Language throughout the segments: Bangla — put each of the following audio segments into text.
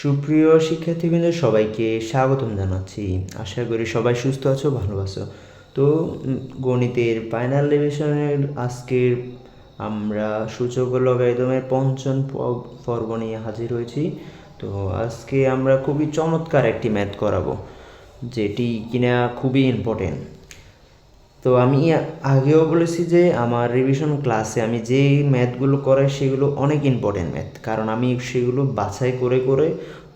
সুপ্রিয় শিক্ষার্থীবৃন্দ, সবাইকে স্বাগতম জানাচ্ছি। আশা করি সবাই সুস্থ আছো, ভালো আছো। তো গণিতের ফাইনাল রিভিশনের আজকের আমরা সূচক ও লগারিদমের পঞ্চম পর্ব নিয়ে হাজির হয়েছি। তো, আজকে আমরা খুবই চমৎকার একটি ম্যাথ করাবো, যেটি কিনা খুবই ইম্পর্টেন্ট তো আমি আগেও বলেছি যে আমার রিভিশন ক্লাসে আমি যে ম্যাথগুলো করাই সেগুলো অনেক ইম্পর্টেন্ট ম্যাথ কারণ আমি সেগুলো বাছাই করে করে,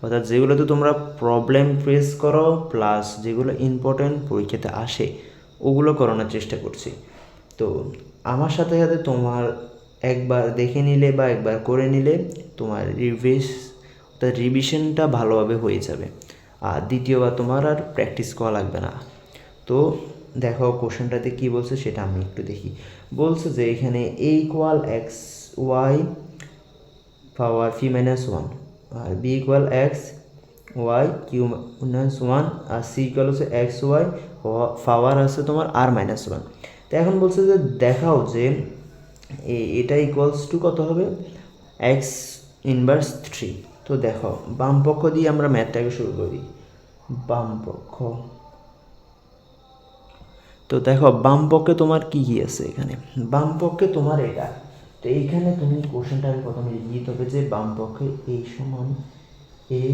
অর্থাৎ যেগুলোতে তোমরা প্রবলেম ফেস করো প্লাস যেগুলো ইম্পর্টেন্ট পরীক্ষাতে আসে, ওগুলো করানোর চেষ্টা করছি। তো আমার সাথে সাথে তোমার একবার দেখে নিলে বা একবার করে নিলে তোমার রিভিস অর্থাৎ রিভিশনটা ভালোভাবে হয়ে যাবে। আর দ্বিতীয়বার তোমার আর প্র্যাকটিস করা লাগবে না। তো দেখো কোশ্চেনটাতে কি বলছে সেটা আমি একটু দেখি। বলছে যে এখানে a equal x y power fee minus one R b equal x y q minus one R C equal হচ্ছে এক্স ওয়াই পাওয়ার আছে তোমার আর মাইনাস ওয়ান তো এখন বলছে যে দেখাও যে এটা ইকুয়ালস টু কত হবে? এক্স ইনভার্স থ্রি তো দেখো, বাম পক্ষ দিয়ে আমরা ম্যাথটাকে শুরু করি। বাম পক্ষ তো দেখো, বাম পক্ষে তোমার কি কি আছে এখানে? বাম পক্ষে তোমার এটা। তো এইখানে তুমি কোশ্চেনটাকে প্রথমে লিখে দিতে হবে যে বাম পক্ষে এই সমান a,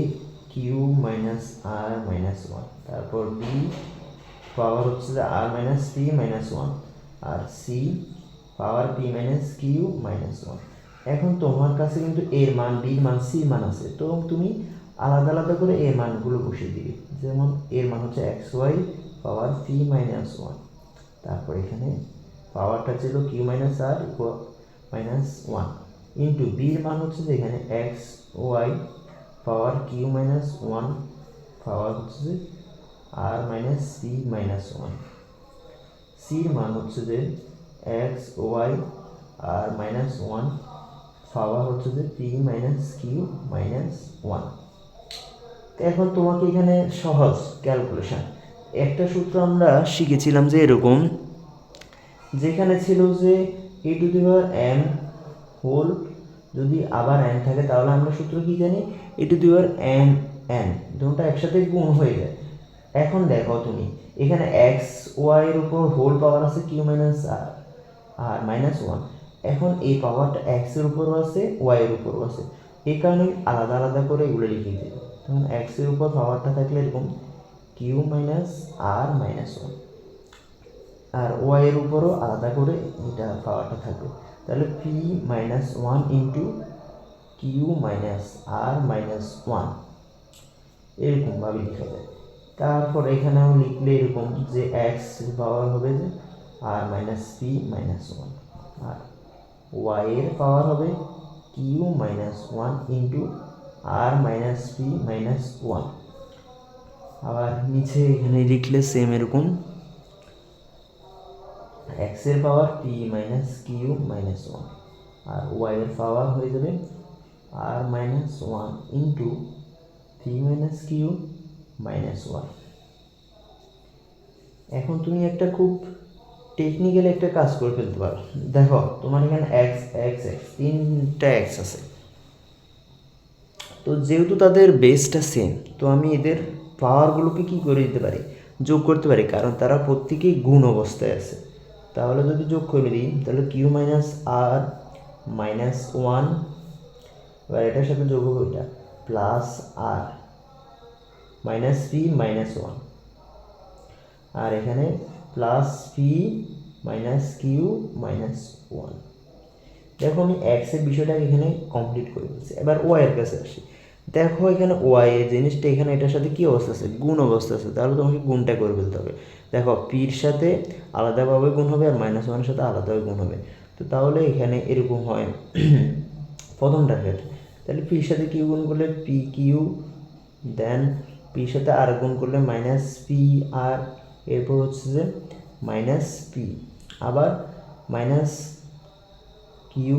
q minus r minus one. তারপর বি, পাওয়ার হচ্ছে যে r minus p minus one. আর c, power p minus q minus one. এখন তোমার কাছে কিন্তু এর মান, বির মান সির মান আছে। তো তুমি আলাদা আলাদা করে এর মানগুলো বসিয়ে দিবে। যেমন এর মান হচ্ছে x y power p minus one তারপর এখানে পাওয়ারটা ছিল q minus r equal minus one into বির মান হচ্ছে যে এখানে x y power q minus one power হচ্ছে যে r minus c minus one সির মান হচ্ছে যে x y r minus one power হচ্ছে যে p minus q minus one এখন তোমাকে এখানে সহজ ক্যালকুলেশন একটা সূত্র আমরা শিখেছিলাম যে এরকম, যেখানে ছিল যে a to the power m whole যদি আবার এন থাকে তাহলে আমরা সূত্র কি জানি? A to the power n n দুটোটা একসাথে গুণ হয়ে যায়। এখন দেখো তুমি, এখানে এক্স ওয়াই এর উপর হোল পাওয়ার আছে q minus r r minus one এখন এই পাওয়ারটা এক্সের উপরও আছে ওয়াই এর উপরও আছে। এই কারণে আলাদা আলাদা করে এগুলো লিখে দিই। তখন এক্সের উপর পাওয়ারটা থাকলে এরকম q minus r minus one. আর ওয়াইয়ের উপরও আলাদা করে এটা পাওয়ারটা থাকবে। তাহলে p minus one into q minus r minus one এরকমভাবে লিখা যায়। তারপর এখানেও লিখলে এরকম যে এক্স পাওয়ার হবে যে r minus p minus one আর ওয়াইয়ের পাওয়ার হবে q minus one into r minus p minus one আবার নিচে এখানে লিখলে সেম এরকম। এক্সের power p minus q minus one আর ওয়াই এর পাওয়ার হয়ে যাবে r minus one into p minus q minus one এখন তুমি একটা খুব টেকনিক্যাল একটা কাজ করে ফেলতে পারো। দেখো, তোমার এখানে এক্স এক্স এক্স তিনটা এক্স আছে। তো যেহেতু তাদের বেসটা সেম তো আমি এদের পাওয়ারগুলোকে কি করে দিতে পারি? যোগ করতে পারি, কারণ তারা প্রত্যেকেই গুণ অবস্থায় আছে। তাহলে যদি যোগ করে দিই, তাহলে q minus r minus one এবার এটার সাথে যোগ হবে এটা plus r minus p minus one আর এখানে plus p minus q minus one দেখো আমি এক্সের বিষয়টা এখানে কমপ্লিট করে ফেলছি। এবার ওয়াই এর কাছে আসি। দেখো এখানে ওয়াই এর জিনিসটা, এখানে এটার সাথে কী অবস্থা আছে? গুণ অবস্থা আছে। তাহলে তোমাকে গুণটা করে ফেলতে হবে। দেখো পির সাথে আলাদাভাবে গুণ হবে আর মাইনাস ওয়ানের সাথে আলাদাভাবে গুণ হবে। তো তাহলে এখানে এরকম হয়। প্রথমটার ক্ষেত্রে তাহলে পির সাথে কিউ গুণ করলে? পি কিউ দেন পির সাথে আর গুণ করলে মাইনাস পি আর এরপর হচ্ছে যে মাইনাস পি আবার মাইনাস কিউ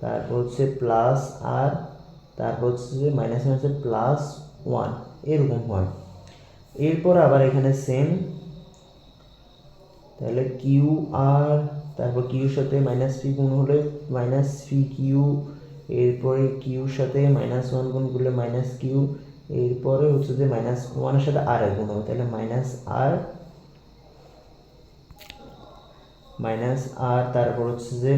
তারপর হচ্ছে প্লাস আর তারপর হচ্ছে যে মাইনাস মাইনাসে প্লাস ওয়ান এরকম হয় এরপর আবার এখানে সেম তাহলে কিউ আর তারপর কিউর সাথে মাইনাস পি গুণ হলে মাইনাস পি কিউ এরপরে কিউর সাথে মাইনাস ওয়ান গুণ করলে মাইনাস কিউ এরপরে হচ্ছে যে মাইনাস ওয়ানের সাথে আর গুণ হবে, তাহলে মাইনাস আর মাইনাস আর তারপর হচ্ছে যে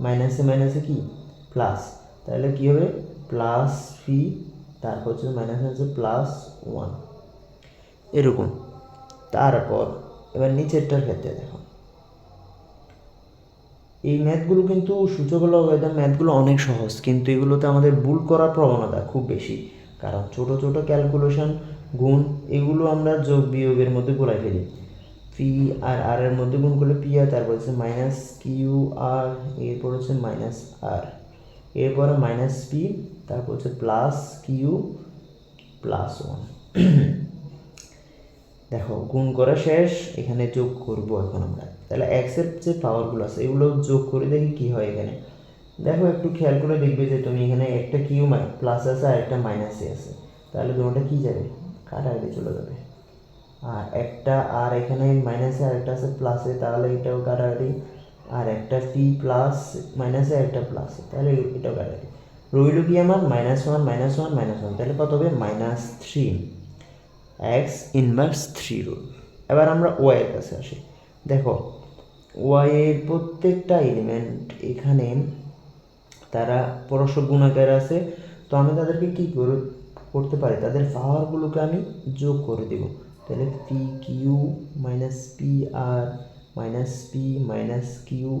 মাইনাসে মাইনাসে কি? প্লাস তাহলে কি হবে? প্লাস পি তারপর হচ্ছে মাইনাস হচ্ছে প্লাস ওয়ান এরকম। তারপর, এবার নিচেরটার ক্ষেত্রে দেখো। এই ম্যাথগুলো কিন্তু সূচক একদম ম্যাথগুলো অনেক সহজ, কিন্তু এগুলোতে আমাদের ভুল করার প্রবণতা খুব বেশি। কারণ ছোট ছোট ক্যালকুলেশন গুণ এগুলো আমরা যোগ বিয়োগের মধ্যে গোলাই ফেলি। পি আর আর এর মধ্যে গুণ করলে পি আর তারপর হচ্ছে মাইনাস কিউ আর এরপর হচ্ছে মাইনাস আর এরপরে মাইনাস পি তারপর হচ্ছে প্লাস কিউ প্লাস ওয়ান দেখো, গুণ করা শেষ, এখানে যোগ করব এখন আমরা। তাহলে এক্সের যে পাওয়ারগুলো আছে, এগুলো যোগ করে দেখি কি হয় এখানে। দেখো, একটু খেয়াল করে দেখবে যে তুমি এখানে একটা কিউ প্লাস আছে আর একটা মাইনাসে আছে। তাহলে তোমারটা কি যাবে? কাটাকাটি চলে যাবে? আর একটা আর এখানে মাইনাসে আর একটা আছে প্লাসে তাহলে এটাও কাটাকাটি আর একটা পি প্লাস মাইনাসে একটা প্লাস তাহলে এটাও কাটাকাটি রইল কি আমার? Minus one minus one minus one তাহলে কত হবে? Minus three x inverse three rule এবার আমরা ওয়াই এর কাছে আসি। দেখো ওয়াই এর প্রত্যেকটা এলিমেন্ট এখানে তারা পরস্পর গুণাকার আছে। তো আমি তাদেরকে কী করে, করতে পারি? তাদের পাওয়ারগুলোকে আমি যোগ করে দেব। তাহলে p q minus p r minus p minus q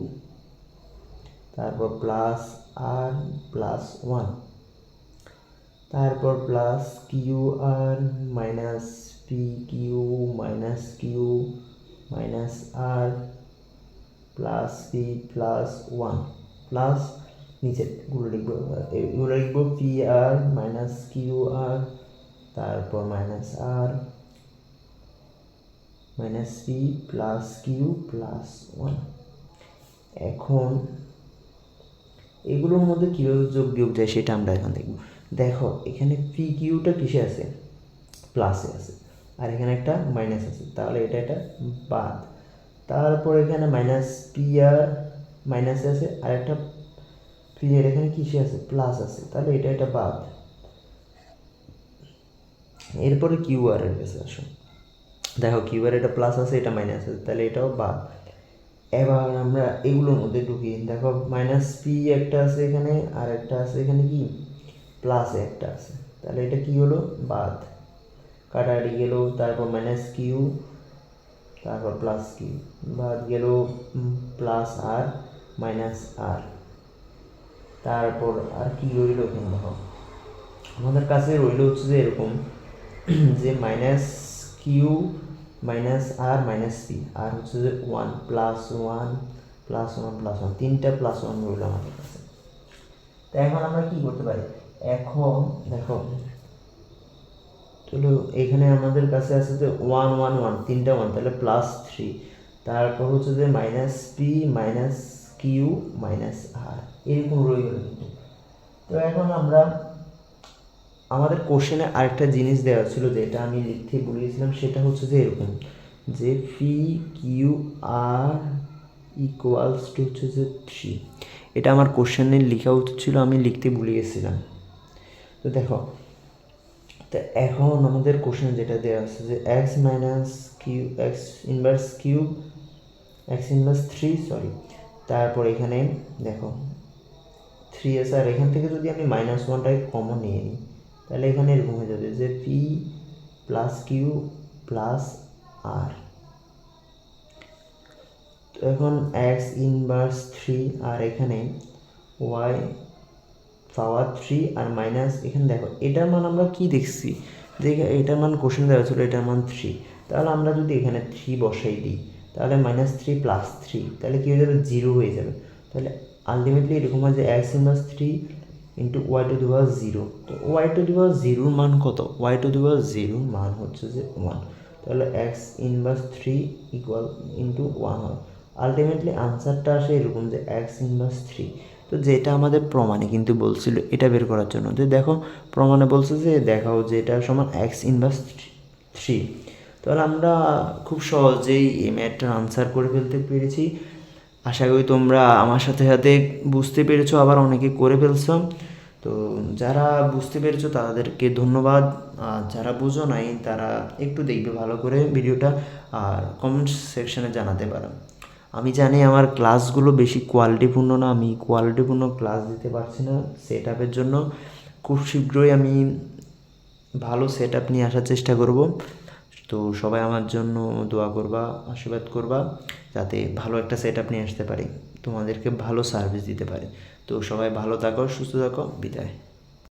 তারপর প্লাস আর প্লাস ওয়ান তারপর plus q r minus p q minus q minus r plus p plus one plus নিচে গুলো লিখব, এগুলো লিখব p r minus q r তারপর minus r minus p plus q plus one এখন এগুলোর মধ্যে কীভাবে যোগ বিয়োগ যায় সেটা আমরা এখন দেখব। দেখো, এখানে পি কিউটা কিসে আছে? প্লাসে আছে। আর এখানে একটা মাইনাস আছে। তাহলে এটা এটা বাদ। তারপর এখানে মাইনাস পি আর মাইনাসে আছে। আর একটা পি আর এখানে কিসে আছে? প্লাস আছে। তাহলে এটা এটা বাদ। এরপরে কিউ আর এর কাছে আসো। দেখো কিউ আর এটা প্লাস আছে, এটা মাইনাস আছে, তাহলে এটাও বাদ। এবার আমরা এগুলোর মধ্যে ঢুকি। দেখো মাইনাস পি একটা আছে এখানে, আর একটা আছে এখানে কি? প্লাস একটা আছে। তাহলে এটা কি হলো? বাদ। কাটাকাটি গেল, তারপর মাইনাস কিউ তারপর প্লাস কিউ বাদ গেল প্লাস আর মাইনাস আর তারপর আর কি রইল এখানে দেখো? আমাদের কাছে রইল হচ্ছে যে এরকম, যে minus q minus r minus p আর হচ্ছে যে one plus one plus one plus one তিনটা প্লাস ওয়ান রইল আমাদের কাছে। তো এখন আমরা কি করতে পারি? এখন দেখো তাহলে এখানে আমাদের কাছে আছে যে ওয়ান ওয়ান ওয়ান তিনটা ওয়ান তাহলে প্লাস থ্রি তারপর হচ্ছে যে minus p minus q minus r এরকম রয়ে গেল কিন্তু। তো এখন আমরা আমাদের কোশ্চেনে আরেকটা জিনিস দেওয়া ছিল যেটা আমি লিখতে বলেছিলাম, সেটা হচ্ছে যে এরকম, যে p q r equals to হচ্ছে যে থ্রি এটা আমার কোশ্চেনে লেখা উচিত ছিল, আমি লিখতে ভুলে গেছিলাম। তো দেখো, তো এখন আমাদের কোশ্চেন যেটা দেওয়া আছে যে x minus q x inverse q x inverse three sorry তারপর এখানে দেখো থ্রি এস আর এখান থেকে যদি আমি মাইনাস ওয়ানটাকে কমন নিয়ে নিই তাহলে এখানে এরকম হয়ে যাবে যে p plus q plus r তো এখন এক্স ইনভার্স থ্রি আর এখানে ওয়াই পাওয়ার থ্রি আর মাইনাস এখানে দেখো, এটার মান আমরা কি দেখছি? যে এটার মান কোশ্চেন দেওয়া ছিল, এটার মান থ্রি তাহলে আমরা যদি এখানে থ্রি বসাই দিই, তাহলে মাইনাস থ্রি প্লাস থ্রি তাহলে কী হয়ে যাবে? জিরো হয়ে যাবে। তাহলে আলটিমেটলি এরকম হয় যে x inverse three into y to the power zero তো ওয়াই টু দি পাওয়ার জিরোর মান কত? ওয়াই টু দি পাওয়ার জিরোর মান হচ্ছে যে ওয়ান তাহলে x inverse three equal into one হয়। আলটিমেটলি আনসারটা আসে এরকম যে এক্স ইনভার্স থ্রি তো যেটা আমাদের প্রমাণে কিন্তু বলছিল, এটা বের করার জন্য। যে দেখো, প্রমাণে বলছে যে দেখাও যে এটা সমান এক্স ইনভার্স থ্রি তাহলে আমরা খুব সহজেই এই ম্যাথটার আনসার করে ফেলতে পেরেছি। আশা করি তোমরা আমার সাথে সাথে বুঝতে পেরেছ, আবার অনেকে করে ফেলছো। তো যারা বুঝতে পেরেছ তাদেরকে ধন্যবাদ। আর যারা বুঝো নাই, তারা একটু দেখবে ভালো করে ভিডিওটা, আর কমেন্ট সেকশানে জানাতে পারো। আমি জানি আমার ক্লাসগুলো বেশি কোয়ালিটিপূর্ণ না, আমি কোয়ালিটিপূর্ণ ক্লাস দিতে পারছি না সেট আপের জন্য। খুব শীঘ্রই আমি ভালো সেট আপ নিয়ে আসার চেষ্টা করব। তো সবাই আমার জন্য দোয়া করবা, আশীর্বাদ করবা, যাতে ভালো একটা সেট আপ নিয়ে আসতে পারি। তোমাদেরকে ভালো সার্ভিস দিতে পারে। তো সবাই ভালো থাকো, সুস্থ থাকো, বিদায়।